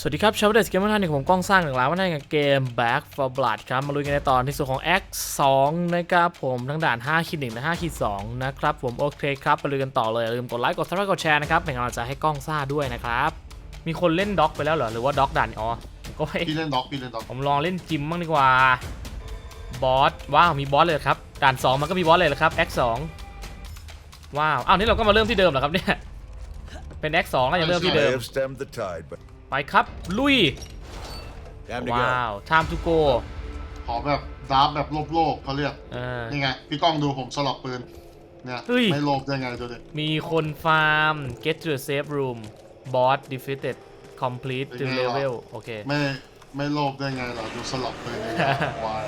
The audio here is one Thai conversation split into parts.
สวัสดีครับชาวเดสเกมเมอร์ท่านหนึ่งผมกล้องสร้างหนึ่งล้านวันนี้กับเกม Back for Blood ครับ มาลุยกันในตอนที่ส่วนของ X 2นะครับผมทั้งด่าน5คิด1และ5คิด2นะครับผมโอเคครับมาลุยกันต่อเลยอย่าลืมกดไลค์กดซับสไครต์กดแชร์นะครับเป็นกำลังใจให้กล้องซ่าด้วยนะครับ มีคนเล่นด็อกไปแล้วเหรอ หรือว่าด็อกด่านอ๋อก็ไปพี่เล่นด็อกพี่เล่นด็อกผมลองเล่นจิมบ้างดีกว่าบอสว้าวมีบอสเลยเหรอครับด่าน 2 มันก็มีบอสเลยเหรอครับ X 2ว้าวอ้าวนี่เราก็มาเริ่มที่เดิมเหรอครับเนี่ยเป็น X 2ก็ยังเริ่มที่เดิ They ม have stemmed the tide, but ไปครับ ลุย time to ว้าว time to go ขอแบบดาร์ฟแบบโลภโลภเขาเรียกเออ นี่ไง พี่ก้องดูผมสลับปืน เนี่ย เฮ้ย ไม่โลภได้ไงดูดิ มีคนฟาร์ม get to the safe room boss defeated complete to เป็นไงวะ level โอเค ไม่ไม่โลภได้ไงล่ะดูสลับปืนเลยวาย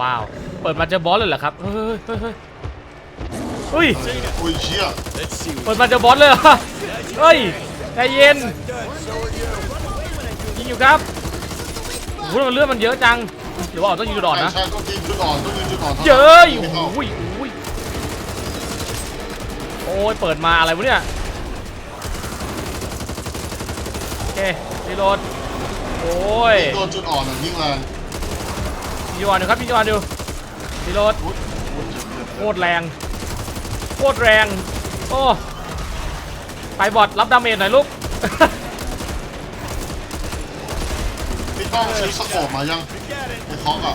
ว้าว เปิดมาเจอบอสเลยเหรอครับ เฮ้ยเฮ้ยเฮ้ยเฮ้ย เฮ้ยอุ้ยเชี่ยเปิดมาเจอบอสเลยเหรอเฮ้ยใจเย็นยิงอยู่ครับโอ้โหมันเลือดมันเยอะจังหรือว่าต้องยิงจุดอ่อนนะใช่ต้องยิงจุดอ่อนต้องยิงจุดอ่อนเยอะไม่องโอ้ยโอ้ยโอ้ยเปิดมาอะไรวะเนี่ยโอเครีโหลดโอ้ยโดนจุดอ่อนอะยิงแรงยิงอ่อนอยู่ครับยิงอ่อนอยู่รีโหลดอุ๊ยอุ๊ยเจ็บเจ็บโคตรแรง โคตรแรง โอ้ไปบอดรับดาเมจหน่อยลูกพี่ก้องซื้อสโคปมายังไอ้คอกอะ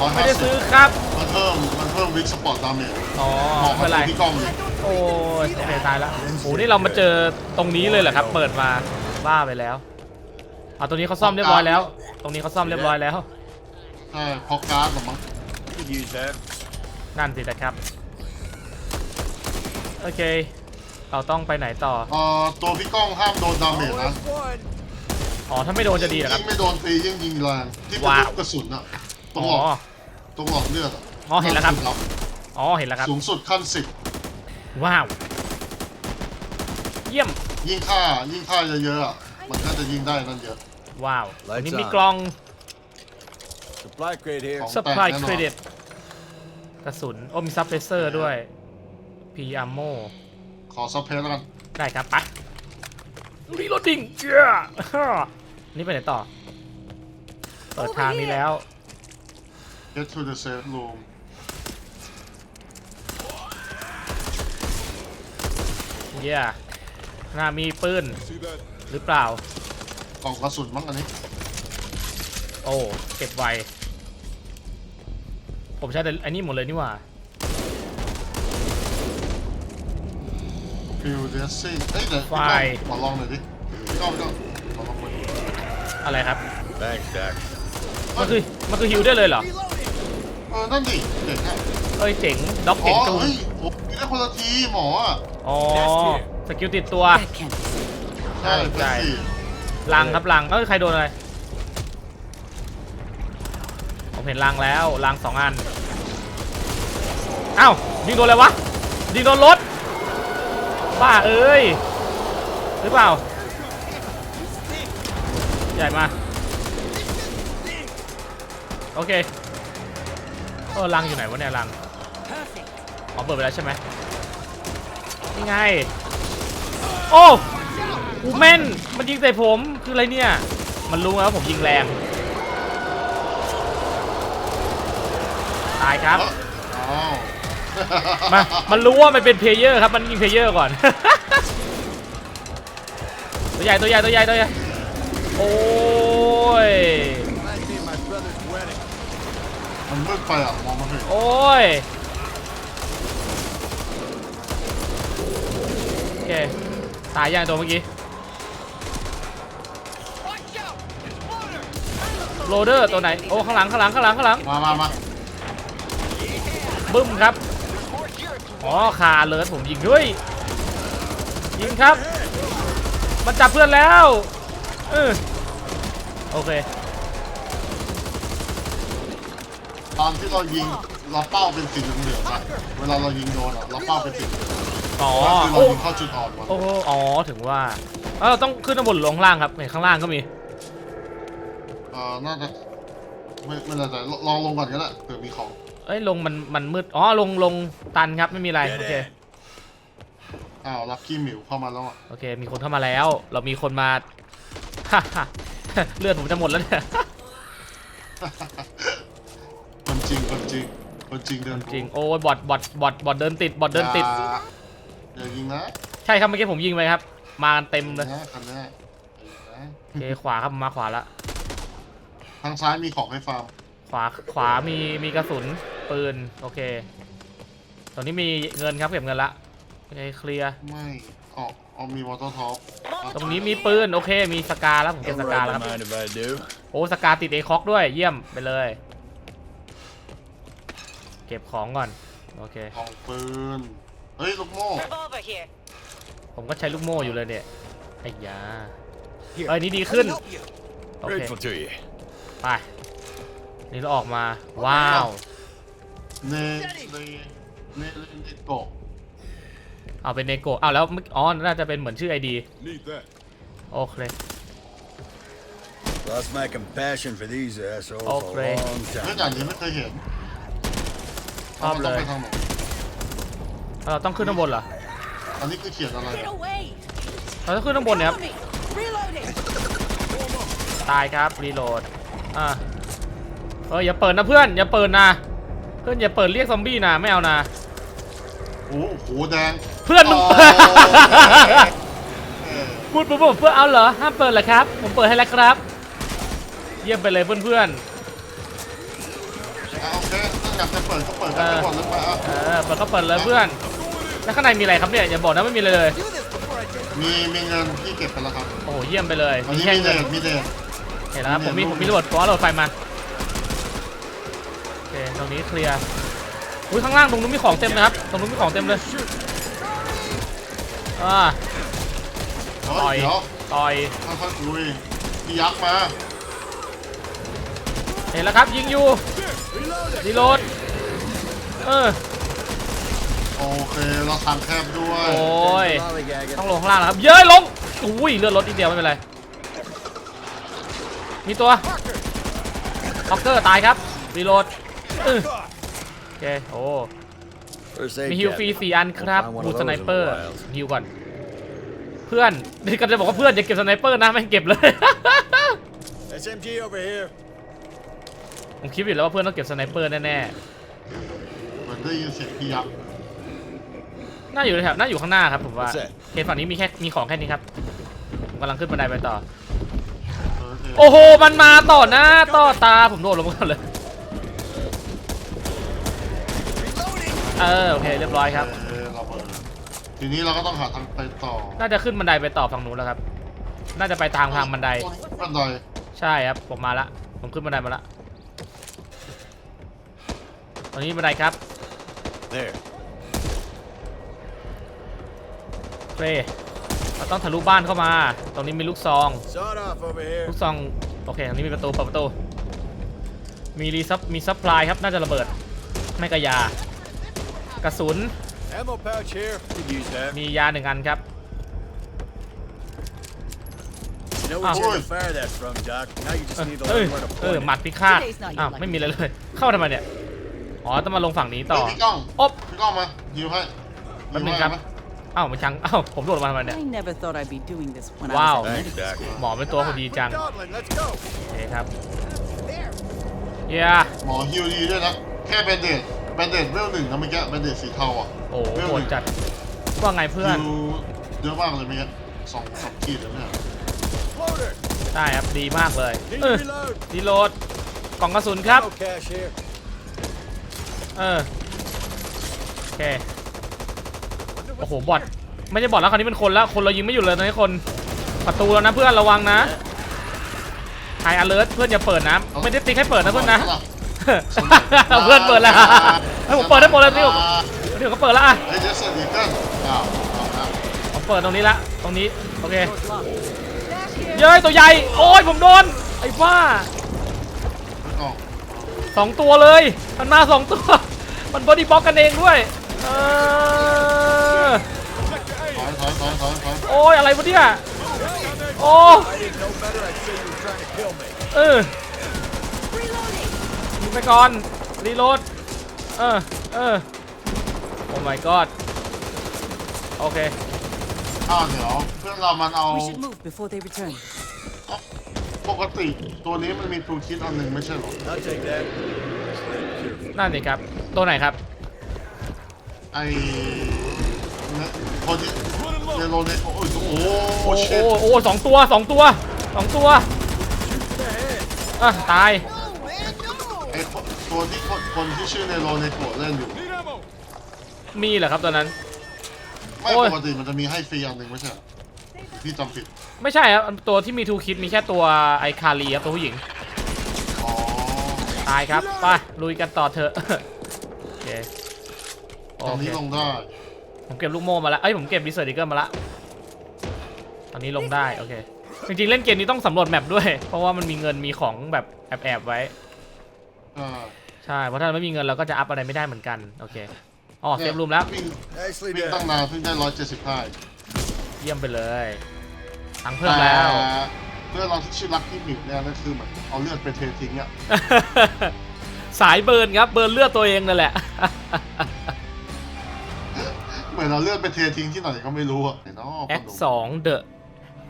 ร้อยไม่ห้าได้สิซื้อบครับ มันเพิ่มมันเพิ่มวิกสปอร์ตดาเมจอ๋อเหมาะไม่กับเป็นไรตัวพี่ก้องเลยโอ้ยโอเคตายแล้วโอ้นี่เรามาเจอตรงนี้เลยเหรอครับ เปิดมาบ้าไปแล้วเอาตรงนี้เขาซ่อมเรียบร้อยแล้ว ตรงนี้เขาซ่อมเรียบร้อยแล้วใช่พอการ์ดหรอมั้ง could use that. นั่นสินะครับ โอเค เราต้องไปไหนต่อ เอ่อตัวพี่ก้องห้ามโดนดาเมจนะ one. อ๋อ ถ้าไม่โดนจะดีเหรอครับ ยิ่งไม่โดนตียิ่งยิงแรงที่เป็นว้าว ลูกกระสุนอะตรงอ๋หลออดตรงหลอดเลือดอะอ๋อเห็นแล้วครับ อ๋อ เห็นแล้วครับ สูงสุดขั้นสิบว้าว เยี่ยม ยิ่งค่ายิ่งค่าเยอะๆอะมันก็จะยิ่งได้นั่นเยอะ ว้าว Lights อันนี้มี on กล่อง Supply crate here. ของ supply แตกแน่นอน credit กระสุน โอ้มีซับเพรสเซอร์ด้วย P ammo ขอซับเพสแล้วกันได้ครับไปรีโหลดดิ้งเจ้านี่ไปไหนต่อ เปิดทางนี้แล้ว get to the safe room เย้หน้ามีปืน See that? หรือเปล่ากล่องกระสุนมั้งอันนี้ โอ้ เก็บไวผมใช้แต่อันนี้หมดเลยนี่หว่า ฟิลเดซซิ่งเอ้ยเดี๋ยวพี่ไฟก้องขอลองหน่อยดิพี่ก้องพี่ก้องขอลองหน่อยอะไรครับ Thanks, Doc. มันคือมันคือฮิวได้เลยเหรอ เออนั่นดิเด็กอะเอ้ยเจ๋งด็อกอ๋อเจ๋งตูนเฮ้ยโอ้ยได้คนละทีหมออะอ๋อสกิลติดตัว That can't be. ใช่ใช่เป็นสี่ลังครับลังเอ้ยใครโดนอะไร ผมเห็นลังแล้วลังสองอันอ้าวยิงโดนอะไรวะยิงโดนรถ บ้าเอ้ย หรือเปล่า ใหญ่มา โอเคเออลังอยู่ไหนวะเนี่ยลังอ๋อเปิดไปแล้วใช่ไหมนี่ไง โอ้อูแม่นมันยิงใส่ผมคืออะไรเนี่ย มันรู้แล้วผมยิงแรง ตายครับ มา มันรู้ว่ามันเป็นเพลเยอร์ครับ มันยิงเพลเยอร์ก่อน ตัวใหญ่ ตัวใหญ่ ตัวใหญ่ ตัวใหญ่ โอ้ย Might be my brother's wedding. มันมืดไปอะมองไม่เห็นโอ้ย โอเค ตายยังตัวเมื่อกี้ โรเดอร์ตัวไหน โอ้ ข้างหลัง ข้างหลัง ข้างหลัง ข้างหลัง มามามาบึ้มครับ อ๋อคาเลิศผมยิงด้วย ยิงครับ มันจับเพื่อนแล้วเออโอเคตอนที่เรายิงเราเป้าเป็นสีเหลืองๆอะเวลาเรายิงโดนอะเราเป้าเป็นสีเหลืองอ๋อคือเราโอ้ยิงเข้าจุดอ่อนมันโอ้โหอ๋อถึงว่าเออเราต้องขึ้นข้างบนหรือลงข้างล่างครับเห็นข้างล่างก็มี เอ่อน่าจะไม่ไม่แน่ใจลลองลงก่อนก็ได้เผื่อมีของ เอ้ยลงมันมันมืดอ๋อลงลงตันครับไม่มีอะไร Dead โอเค end. อ้าวลักกี้หมิวเข้ามาแล้วอะโอเค มีคนเข้ามาแล้ว เรามีคนมาฮ่าฮ่าเลือดผมจะหมดแล้วเนี่ยคนจริงคนจริงคนจริงเดินจริงโอ้ยบอดบอดบอดบอดเดินติดบอดเดินติดอย่าอย่ายิงนะใช่ครับเมื่อกี้ผมยิงไปครับ มากันเต็มเลยนะคันนี้นะโอเคขวาครับมาขวาละทางซ้ายมีของให้ฟาร์ม ขวาขวามีมีกระสุนปืนโอเค ตอนนี้มีเงินครับเก็บเงินละโอเคเคลียร์ไม่ออกเอามีวอเตอร์ท็อปตรงนี้มีปืนโอเค มีสกาแล้วผมเก็บส All กา right, แล้วครับ don't mind if I do. โอ้สกาติดเอคอกด้วยเยี่ยมไปเลย เก็บของก่อน โอเคของปืน เฮ้ย ลูกโม่ Revolver here. ผมก็ใช้ลูกโม่อยู่เลยเนี่ยไอ้ยา Here, เอ้ยนี่ดีขึ้น let me help you. โอเค Grateful to you. ไป นี่เราออกมา ว้าว เนเนเนเนโกะเอาเป็นเนโกะอ้าวแล้วเมื่ออ๋อ น่าจะเป็นเหมือนชื่อไอดี Need that. โอเค Lost my compassion for these assholes Okay. a long เรื่อง time. อย่างนี้ไม่เคยเห็นชอบเลยามันต้องไปทางไหนเราต้องขึ้นข้างบนเหรอ อันนี้คือเขียนอะไร Get away! เราต้องขึ้นข้างบนเนี่ยครับ Cover me! Reloading! ตายครับ รีโหลด อะ เอออย่าเปิดนะเพื่อนอย่าเปิดนะ เพื่อนอย่าเปิดเรียกซอมบี้นะไม่เอานะ โอ้โหแดงเพื่อนมึงโพูดปุ๊บปุ๊บเพื่อนเอาเหรอห้ามเปิดเหรอครับ ผมเปิดให้แล้วครับ เยี่ยมไปเลยเพื่อนอะโอเคถ้าอยากจะเปิดก็เปิดกันไปหมดเลยไปอะๆเออเปิดก็เปิดเลยเพื่อน แล้วข้างในมีอะไรครับเนี่ยอย่าบอกนะไม่มีเลยเลย มีมีเงินที่เก็บไปแล้วครับโอ้โหเยี่ยมไปเลยอันมีนี้แค่มีเดเงินทมีเดทเห็นแล้วครับผมมีมีผมมีมีระเบิดฟอสระเบิดไฟมาโอเค ตรงนี้เคลียร์อุ้ยข้างล่างตรงนู้นมีของเต็มนะครับ ตรงนู้นมีของเต็มเลยอ่าเฮ้ต่อยยเดี๋ยวต่อยค่อยๆลุยพี่ยักษ์มาเห็นแล้วครับยิงอยู่รีโหลดเออโอเคเราทางแคบด้วยโอ้ย Lollygagging. ต้องลงข้างล่างแล้วครับเย้ยลงอุ้ยเลือดลดนิดเดียวไม่เป็นไรมีตัวล็อกเกอร์ตายครับรีโหลดเออ โอเคโอ้ First aid มีฮิว cabinet. ฟรีสี่อันครับ We'll find one บู of ส those ไน in เปอ the ร์ wild. ฮิวก่อน เพื่อนนี่ก็จะบอกว่าเพื่อนอย่าเก็บสไนเปอร์นะไม่งเก็บเลย SMG over here. ผมคิดอยู่แล้วว่าเพื่อนต้องเก็บสไนเปอร์แน่เหมือนได้ยินเสียงพี่ยักษ์ๆ น่าอยู่แถวน่าอยู่ข้างหน้าครับผมว่า What's that? เคฝั่งนี้มีแค่มีของแค่นี้ครับผมกำลังขึ้นบันไดไปต่อ เออเออโอ้โห มันมาต่อหน้าต่อตาผมโดดลงมาก่อนเลย เออโอเคเรียบร้อยครับ เออเราเปิดทีนี้เราก็ต้องหาทางไปต่อน่าจะขึ้นบันไดไปต่อฝั่งนู้นแล้วครับ น่าจะไปทางทางบันได บันไดใช่ครับ ผมมาละ ผมขึ้นบันไดมาละ ตอนนี้บันไดครับ There. โอเคเราต้องทะลุบ้านเข้ามา ตรงนี้มีลูกซอง Sawed off over here. ลูกซอง โอเคตรงนี้มีประตูเปิดประตู มีรีซับมีซัพพลายครับ น่าจะระเบิด ไม่กระยา กระสุน Ammo pouch here. Could use that. มียาหนึ่งอันครับ You know Ah. where you're gonna fire that from, Doc. Now you เอ just อ need to เออ learn where to เออ point หมั it. ดพิฆาตอ้าวไม่มีอะไรเลย เข้าทำไมเนี่ย อ๋อต้องมาลงฝั่งนี้ต่อเฮ้ยพี่ก้องอบ พี่ก้องมายิวให้แป๊บนึงครับยิวให้ไหมอ้าวมันชัง อ้าวผมโดดลงมาทำไมเนี่ย I never thought I'd be doing this when Wow. I was Thanks, Doc. หมอเป็นตัวคนดีจัง We're dawdling. Let's go. โอเคครับ เย้ หมอฮิวดีด้วยนะ แค่แบนเดดแบนเดดเวลหนึ่งนะเมื่อกี้แบนเดดสีเทาอะโอ้โหเวลโหหดนึ่งจัดว่าไงเพื่อนฮิวเยอะมากเลยเมื่อกี้สองสองขีดแล้วเนี่ย Loader. ได้ครับดีมากเลย Need เอ to อ reload. รีโหลดกล่องกระสุนครับ Ammo cache here. เออโอเคโอ้โหบอทไม่ใช่บอทแล้วคราวนี้เป็นคนแล้วคนเรายิงไม่หยุดเลยตอนนี้คนประตูแล้วนะเพื่อนระวังนะไฮอเลิร์เพื่อนอย่าเปิดนะไม่ได้ติ๊กให้เปิดนะเพื่อนนะ เพื่อนเปิดแล้วให้ผมเปิดได้หมดเลยนี่เดี๋ยวก็เปิดแล้วอะเฮ้ยเจสันอีเกิลอ้าวเอาละผมเปิดตรงนี้ละตรงนี้โอเค Door's locked. เย้ยตัวใหญ่โอ้ยผมโดนไอ้ว่าไม่ออกสองตัวเลยมันมาสองตัวมันบอดี้บล็อกกันเองด้วยเออถอยถอยถอยถอยถอยโอ้ยอะไรวะเนี่ยโอ้ I didn't know ไปก่อน รีโหลด เออ เออ โอ้ my god โอเค อ้าวเดี๋ยวเพื่อนเรามันเอา We should move before they return. เอาปกติตัวนี้มันมีทูคิดอันหนึ่งไม่ใช่เหรอ I'll take that. Careful. นั่นสิครับ ตัวไหนครับ ไอเนี่ยคนที่เนโรเนโอ้ยโอ้โหโอ้เชิโอ้โอ้สองตัวสองตัวสองตัวอะตายไอคน ตัวที่คนคนที่ชื่อเนโรเนโกะเล่นอยู่ Need ammo. มีเหรอครับตัวนั้น ไม่โอ้ย ปกติมันจะมีให้ฟรีอันหนึ่งไม่ใช่เหรอพี่จำผิด ไม่ใช่ครับตัวที่มีทูคิดมีแค่ตัวไอคารีครับตัวผู้หญิง อ๋อ ตายครับไปลุยกันต่อเถอะ โอเคตรงโอเคนี้ลงได้ ผมเก็บลูกโม่มาแล้วเอ้ยผมเก็บดิเซอร์ดิเกิลมาละตอนนี้ลงได้โอเคจริงๆเล่นเกมนี้ต้องสำรวจแมปด้วย เพราะว่ามันมีเงินมีของแบบแอบๆไว้อ่าใช่ เพราะถ้าไม่มีเงินเราก็จะอัพอะไรไม่ได้เหมือนกันโอเคอ๋อเซฟรูมแล้ววิ่ง Nicely วิ่งตั้ง done. นานเพิ่งได้ร้อยเจ็ดสิบห้าเยี่ยมไปเลยตังค์เพิ่มแล้ว เพื่อนเราที่ชื่อลักกี้มิวเนี่ยนั่นคือเหมือนเอาเลือดไปเททิ้งอะสายเบิร์นครับเบิร์นเลือดตัวเองนั่นแหละ เหมือนเอาเลือดไปเททิ้งที่ไหนก็ไม่รู้อะเนาะแอคสองเดอะ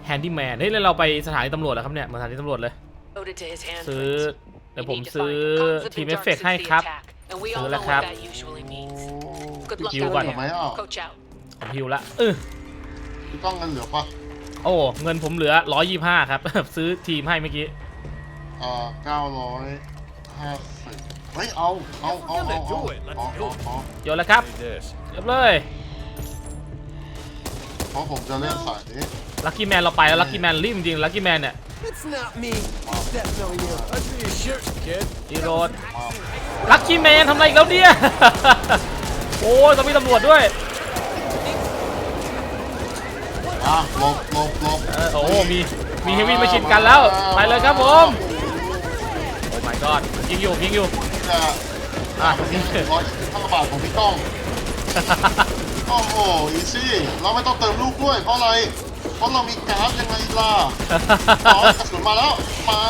แฮนดี้แมนเฮ้ยแล้วเราไปสถานีตำรวจแล้วครับเนี่ยเหมือนสถานีตำรวจเลย Loaded to his hand. ซื้อ เดี๋ยวผม You need to ซื้อ find the concept ทีม and เอฟ dark เฟก suits ให้ the ครับ attack, And we ซื้ all อ know แล้วครับ what that usually means. Good luck คิว out ก่อนทำไม there. อะ Coach out. ผมฮิวละเออพี่ต้องเงินเหลือปะโอ้เงินผมเหลือ 125 ครับ ซื้อทีมให้เมื่อกี้อ่าเก้าร้อยห้าสิบเฮ้ยเอาเอาเอาเอาเอา Do it, let's อ๋อ do อ๋อ it. อ๋อโยนแล้วครับ Need this. เรียบเลยเพราะผมจะเล่นสายนี้ลัคกี้แมนเราไปแล้วลัคกี้แมนรีบจริงลัคกี้แมนเนี่ย It's not me. It's definitely you. Let's see your shirt, kid. ดีโรดลัคกี้แมนทำอะไรอีกแล้วเนี่ย โอ้ยต้องมีตำรวจด้วย อะหลบหลบหลบเออโอ้โหมี มีเฮฟวี่มาชินกันแล้ว ไปเลยครับผม โอ้ my god ยิงอยู่ ยิงอยู่ จะอะยิงร้อยห้าบาทของพี่ต้อง โอ้โหอีซี่เราไม่ต้องเติมลูกด้วยเพราะอะไร เพราะเรามีการ์ดยังไงล่ะอ๋อกระสุนมาแล้วมา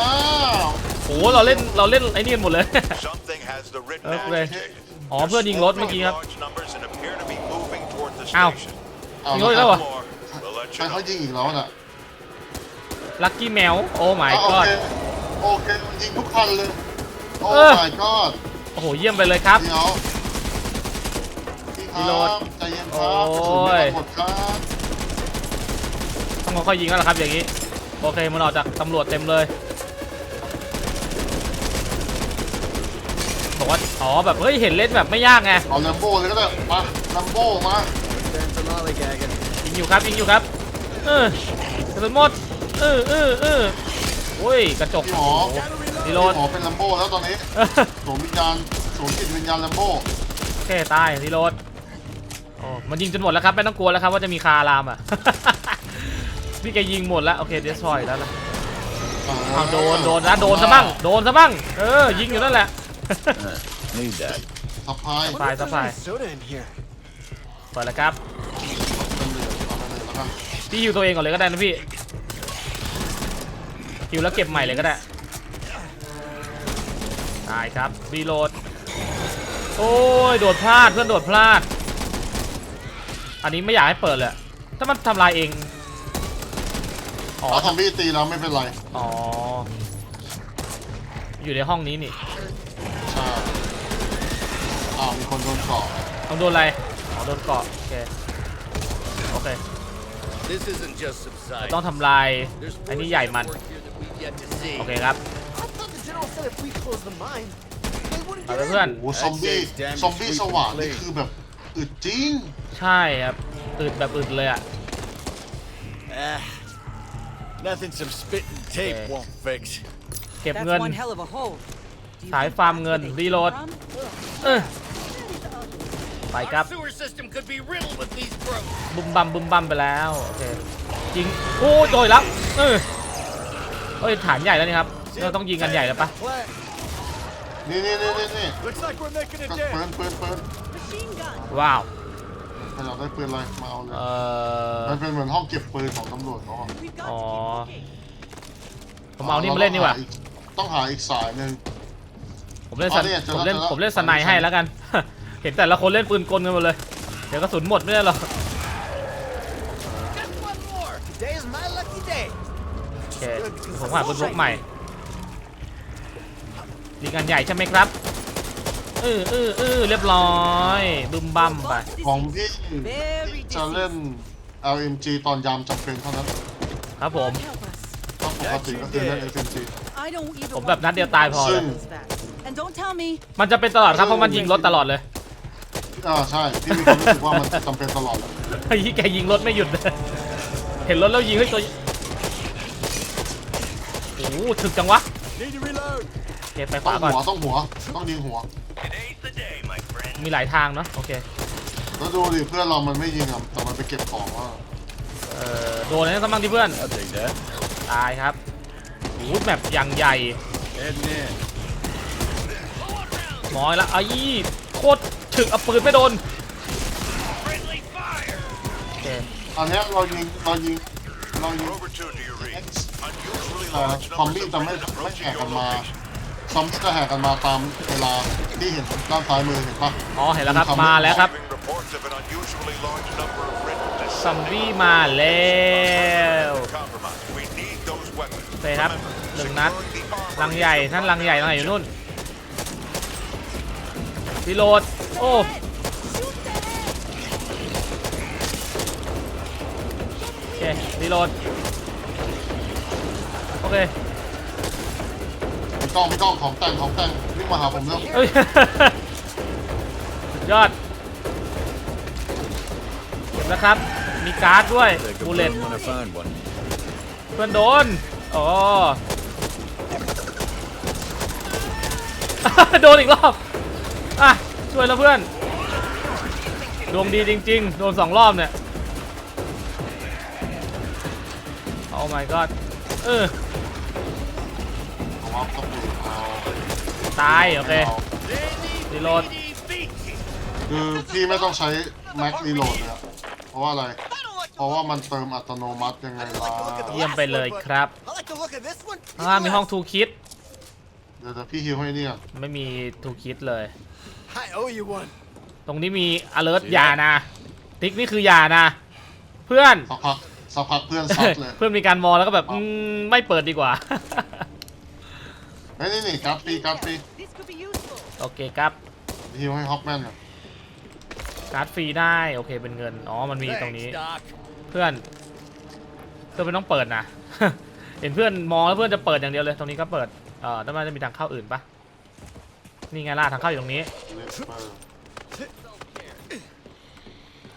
โอ้โหเราเล่นเราเล่นไอ้นี่กันหมดเลย Something has the written Okay. agitation. อ๋อเพื่อนยิงรถเมื่อกี้ครับ Large numbers and appear to be moving toward the Ow. station. เอายิงรถอีกแล้วเหรอ More. We'll let ใคร you เขา know. ยิงอีกแล้วน่ะลัคกี้แมว โอ้ my อะโอ god เคโอเคมันยิงทุกคันเลยโอ้ เออ my god โอ้โห เยี่ยมไปเลยครับ เดี๋ยวพี่ครีรัโหลดบใจเย็นครับกระสุนโอ้ไม่ยหมดครับ ต้องค่อยๆยิงแล้วล่ะครับอย่างนี้ โอเคมันออกจากตำรวจเต็มเลยบอกว่าอ๋อแบบเฮ้ยเห็นเล่นแบบไม่ยากไงเอาแลมโบ้เลยก็ได้มาแลมโบ้มา Stand for lollygagging. ยิงอยู่ครับยิงอยู่ครับ เออกระสุนหมดเออเออเออโอ้ยกระจกพี่หมอรีโหลดพี่หมอเป็นแลมโบ้แล้วตอนนี้เออสวมวิญญาณสวมจิตวิญญาณแลมโบ้โอเคตายรีโหลดโอ้มันยิงจนหมดแล้วครับไม่ต้องกลัวแล้วครับว่าจะมีคาร์ลามอะ พี่แกยิงหมดแล้วโอเคเดสทรอยแล้วนะอ้าวโดนโดนนะโดนซะบ้างโดนซะบ้างเออยิงอยู่นั่นแหละ Need that. สะพายสายสะพาย Soda in here. เปิดแล้วครับเป็นเหลืองเอาไปเลยแล้วกันพี่ฮิวตัวเองก่อนเลยก็ได้นะพี่ฮิวแล้วเก็บใหม่เลยก็ได้ได้ครับรีโหลดโอ้ยโดดพลาดเพื่อนโดดพลาด อันนี้ไม่อยากให้เปิดเลยอะถ้ามันทำลายเอง อ๋อถ้าซอมบี้ตีแล้วไม่เป็นไรอ๋อ อยู่ในห้องนี้นี่ใช่อ้าวมีคนโดนเกาะต้องโดนอะไรอ๋อโดนเกาะโอเคโอเค This isn't just some side. ต้องทำลาย There's อันนี้ more ใหญ่มัน work here that we've yet to see. โอเคครับ I thought the general said if we close the mine, they wouldn't เอา get ไป in. เพื่อน โอ้โหซอมบี้ That's damn ซอมบี้ sweet สว่าง and นี่ clean. คือแบบอึดจริง ใช่ครับอึดแบบอึดเลยอะ Ah, nothing some spit and tape Okay. won't fix. เก็บ That's เงิน one hell of a hole. Do you สาย think ฟาร์ม that's เงิน where they รีโหลด came from? เออไปครับ sewer system could be riddled with these growths. บุมบัมบุมบัมไปแล้วโอเคยิงโอ้ยโดยแล้วเออเอ้ยฐานใหญ่แล้วนี่ครับเราต้องยิงกันใหญ่แล้วปะนี่นี่นี่นี่นี่ Looks like we're making a ปืน dent. ปืนปืน Machine gun. ว้าว ถ้าอยากได้ปืนอะไรมาเอาเลยเอ่อ มันเป็นเหมือนห้องเก็บปืนของตำรวจเขาอะ We've got อ๋อ to keep walking. ผมเอานี่มาเล่นดีกว่า ต้องหาอีกสายหนึ่ง ผมเล่นสันอ๋อเนี่ยเจอผมแล้วเล่นเจอแล้ว ผมเล่นสไนให้แล้วกัน เห็นแต่ละคนเล่นปืนกลกันหมดเลย เดี๋ยวกระสุนหมดไม่ได้หรอก Just one more. Today is my lucky day. โอเค Good, because ผมหาปืนพกใหม่ดีกันใหญ่ใช่ไหมครับ เออเออเออเรียบร้อยบึมบัมไปของพี่ Very จะเล่น LMG ตอนยามจำเป็นเท่านั้นครับผม Help us. ถ้าปกติก็คือเล่น SMG I don't even ผมแบบ want นัดเดียวตายพอซึ่เลยง this back. And don't tell me มันจะเป็นตลอดครับเพราะมันยิงรถตลอดเลยอ่าใช่พี่มีความรู้สึกว่ามันจำเป็นตลอดเลยไอ้ยี่แกยิงรถไม่หยุดเลยเห็นรถแล้วยิงเฮ้ยตัวโอ้โหถึกจังวะ Need to reload. โอเคไปขต้อวางก่อนหัวต้องหัวต้องยิงหัว มีหลายทางเนาะโอเคแล้วดูดิเพื่อนเรามันไม่ยิงอะแต่มันไปเก็บของว่าเออโดนอะไรนั่นสมั่งที่เพื่อน I'll take that. ตายครับโอ้โหแบบอย่างใหญ่ Heading in. หมอยละไอ้ยี่โคตรถึกเอาปืนไม่โดนโอเคอันเนี้ยเรายิงเรายิงเรายิง Rover 2, do you read? Unusually เอ่อ large ซอม numbers บี้ of จะไม่ men ไม่ approaching แห่กัน your มา location. ซอมบี้จะแห่กันมาตามเวลาที่เห็นด้านซ้ายมือเห็นปะอ๋อเห็นแล้วครับมาแล้วครับ Receiving reports of an unusually large number of written ซอมบี้มาแล้ว compromise. We need those weapons. โอเคครับหนึ่งนัด Securing the armor ลังใหญ่ท่านลังใหญ่ลังใหญ่อยู่นู่นรีโหลดโอ้โอเครีโหลดโอเค มีกล้องมีกล้องของแต่งของแต่งวิ่งมาหาผมแล้วเอ้ย สุดยอด เก็บแล้วครับ มีการ์ดด้วย Take a บูเลต bullet when I find one. เพื่อนโดน อ๋อ โดนอีกรอบ อะ ช่วยแล้วเพื่อน ดวงดีจริง ๆ โดนสองรอบเนี่ยโอ้ my god เออเอาวับตะปูเอาตาย โอเครีโหลดคือพี่ไม่ต้องใช้แม็กรีโหลดเลยอะเพราะว่าอะไร เพราะว่ามันเติมอัตโนมัติยังไงล่ะเยี่ยมไปเลยครับ I like the look of this one. ข้างล่างมีห้องทูคิดเดี๋ยวเดี๋ยวพี่ฮิวให้เนี่ย ไม่มีทูคิดเลย I owe you one. ตรงนี้มี alert อย่านะติ๊กนี่คืออย่านะ เพื่อน สักพักสักพักเพื่อนซัดเลยเพื่อนมีการมองแล้วก็แบบอืมไม่เปิดดีกว่า เฮ้ยนี่นี่การ์ดปีการ์ดปี this could be useful. โอเคครับฮิวให้ฮอปแมนอะการ์ดฟรีได้โอเคเป็นเงินอ๋อมันมีตรงนี้ Doc. เพื่อนเพื่อนไม่ต้องเปิดนะ เห็นเพื่อนมองแล้วเพื่อนจะเปิดอย่างเดียวเลยตรงนี้ก็เปิดเอ่อแล้วมันจะมีทางเข้าอื่นปะนี่ไงล่ะทางเข้าอยู่ตรงนี้เลสเปอร์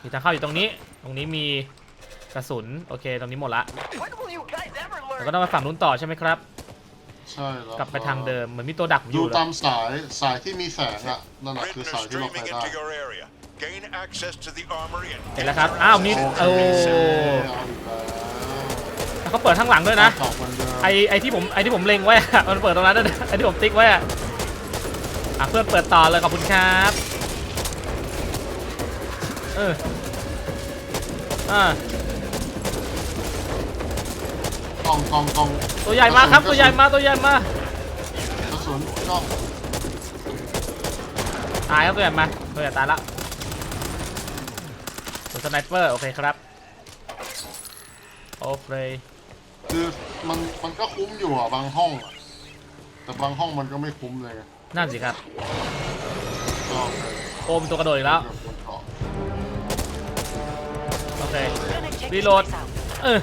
มีทางเข้าอยู่ตรงนี้ ตรงนี้มีกระสุนโอเคตรงนี้หมดละ When will you guys ever แล้วก็ต้องไปฝั่งนู้นต่อใช่ไหมครับ ใช่แล้วกลับไปทางเดิมเหมือนมีตัวดักผมอดูยู่เลยตามสายสายที่มีแสงอะนั่นแหละคือ Written สาย are ที่เราไป streaming ได้ into your area. Gain access to the armory and เห็นแล้วครับ อ้าวมีโอโอ้เคเอาอีกแล้วเขาเปิดข้างหลังด้วยนะต่อคนเดิมไอไอที่ผมไอที่ผมเล็งไว้อะมันเปิดตรงนั้นด้วยนะไอที่ผมติ๊กไว้อะอะเพื่อนเปิดต่อเลยขอบคุณครับเอออ่า กล่องกล่องกล่องตัวใหญ่มากครับตัวใหญ่มากตัวใหญ่มากกระสุนกล้องตายครับตัวใหญ่มาตัวใหญ่ตายละตัวสไนเปอร์โอเคครับโอเคคือมันมันก็คุ้มอยู่อะบางห้องอะแต่บางห้องมันก็ไม่คุ้มเลยไงนั่นสิครับก็โอมตัวกระโดดอีกแล้วเดี๋ยวคนเกาะโอเค Gonna check this Reload. place out. เออ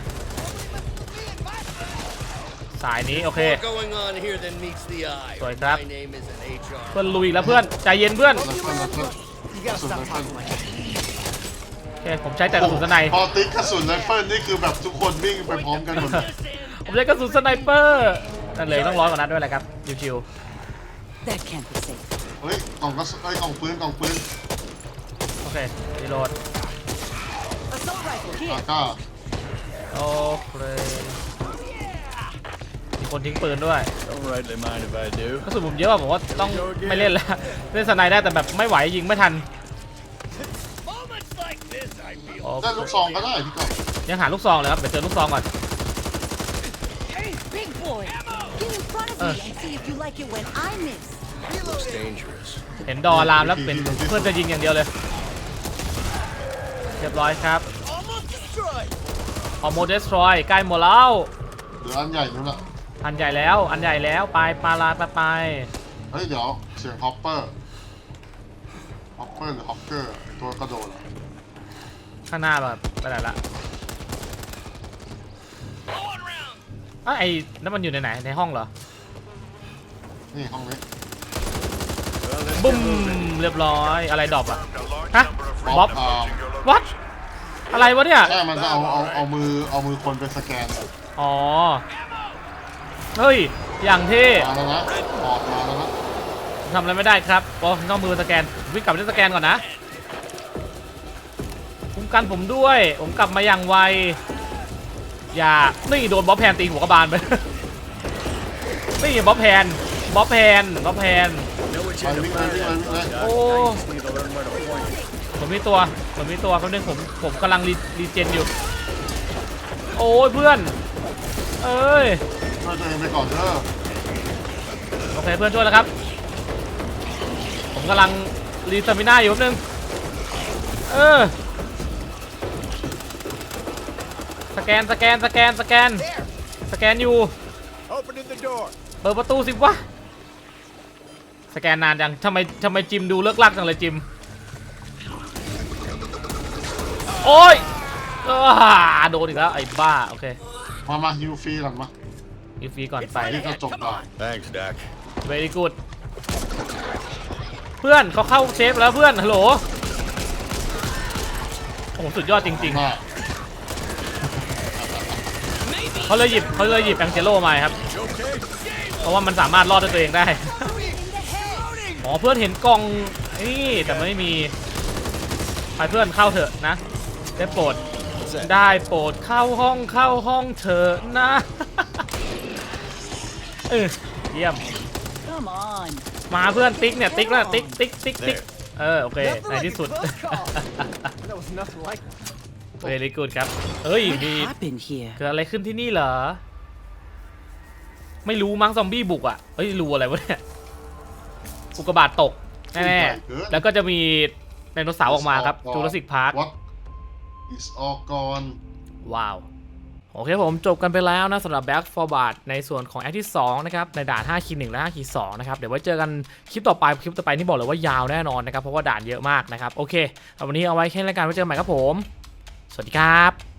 สายนี้โอเค More going on here than meets the eye. Sorry, crap. My name is an HR. เพื่อนลุยอีกแล้วเพื่อนใจเย็นเพื่อนแล้วเพื่อนแล้วเพื่อน You กระ gotta สุน stop ไรเฟิล talking like that. โอเคผมใช้แต่กระสุนสไนป์พอติ๊กกระสุนไรเฟิลนี่คือแบบทุกคนวิ่งไปพร้อมกันหมดเลยผมใช้กระสุนสไนเปอร์นั่นเลยต้องร้อยกว่านัดด้วยแหละครับชิว That can't be safe. เฮ้ยกล่องกระสุนเอ้ยกล่องปืนกล่องปืนๆโอเครีโหลด Assault rifle อา here. ก้าโอเคมี คนทิ้งปืนด้วย Don't rightly mind if I do. กระสุนผมเยอะอะผมว่าต้องไม่เล่นแล้ว เล่นสไนได้แต่แบบไม่ไหวยิงไม่ทัน Moments like this, I feel. โอเคได้ลูกซองก็ได้พี่ก้องยังหาลูกซองเลยครับเดี๋ยวเจอลูกซองก่อน Hey, big boy. Get in front of me and see if you like it when I miss. Looks dangerous. เห็นดอลามแล้วเป็นเพื่อนจะยิงอย่างเดียวเลย เรียบร้อยครับ Almost destroyed. ออโมเดสทรอยใกล้หมดแล้วหรืออันใหญ่นู้นแหละ อันใหญ่แล้วอันใหญ่แล้วไปปลาลาไปไปเฮ้ยเดี๋ยวเสียงฮอปเปอร์ฮอปเปอร์หรือฮอปเกอร์ตัวกระโดดเหรอข้างหน้าแบบไปไหนละเอ้ยไอ้นั่นมันอยู่ในไหนในห้องเหรอนี่ห้องนี้ Well, let's บุ้ get ม moving. เรียบร้อยอะไรดรอปอะ A large Huh? number of Bob? red approaching your location. วัดอะไรวะเนี่ย ใช่มันจะเอาเอาเอามือเอามือคนไปสแกน อ๋อ เฮ้ย อย่างที่มาแล้วนะออกมาแล้วนะทำอะไรไม่ได้ครับโอ้ต้องมือสแกน วิ่งกลับไปที่สแกนก่อนนะ คุ้มกันผมด้วย ผมกลับมาอย่างไว อย่า นี่โดนบ๊อบแพนตีหัวกระบาลไป นี่บ๊อบแพนบ๊อบแพนบ๊อบแพน Know what ไป you're วิ่งเลยวิ่งเลยวิ่งเลยโอ้ Need to learn where to point. ผมมีตัว ผมมีตัวแป๊บนึงผม ผมกำลังรีรีเจนอยู่ โอ้ยเพื่อน เอ้ย ช่วยตัวเองไปก่อนเด้อโอเคเพื่อนช่วยแล้วครับ ผมกำลังรีสตามิน่าอยู่แป๊บนึง เออ สแกนสแกนสแกนสแกน สแกนอยู่ Opening the door. เปิดประตูสิวะ สแกนนานจังทำไมทำไมจิมดูเลิกลักจังเลยจิม โอ้ยอ้าโดนอีกแล้วไอ้บ้า โอเค มา มาฮิวฟรีก่อนมา อีฟรีก่อนไปที่กระจกก่อน Thanks, Doc. very good เพื่อนเขาเข้าเชฟแล้วเพื่อนฮัลโหลโอ้โหสุดยอดจริงมาๆ เขาเลยหยิบเขาเลยหยิบแองเจโลมาครับเพราะว่ามันสามารถรอดด้วยตัวเองได้ อ๋อเพื่อนเห็นกล่องนี่แต่ไม่มีไปเพื่อนเข้าเถอะนะ ได้โปรด What's that? ได้โปรดเข้าห้องเข้าห้องเถอะนะ เออเยี่ยม Come on. มาเพื่อนติ๊กเนี่ยติ๊กแล้วติ๊กติ๊กติ๊กติ๊กเออโอเค Nothing ใน like ที่ a สุด close call. That was nothing like เวลีกูดครับเอ้ย What มี happened here? เกิดอะไรขึ้นที่นี่เหรอ ไม่รู้มั้งซอมบี้บุกอะเอ้ยรู้อะไรวะเนี่ยอุกกาบาตตกแน่ๆแล้วก็จะมีไดโนเสาร์ออกมาครับจูราสสิกพาร์ควัด is all gone ว้าว โอเคผมจบกันไปแล้วนะสำหรับ Back for b a r d ในส่วนของแอคที่2นะครับในด่าน5คี1และ5คี2นะครับเดี๋ยวไว้เจอกันคลิปต่อไปคลิปต่อไปที่บอกเลยว่ายาวแน่นอนนะครับเพราะว่าด่านเยอะมากนะครับโอเคเอาวันนี้เอาไว้แค่รายการไว้เจอกันใหม่ครับผม สวัสดีครับ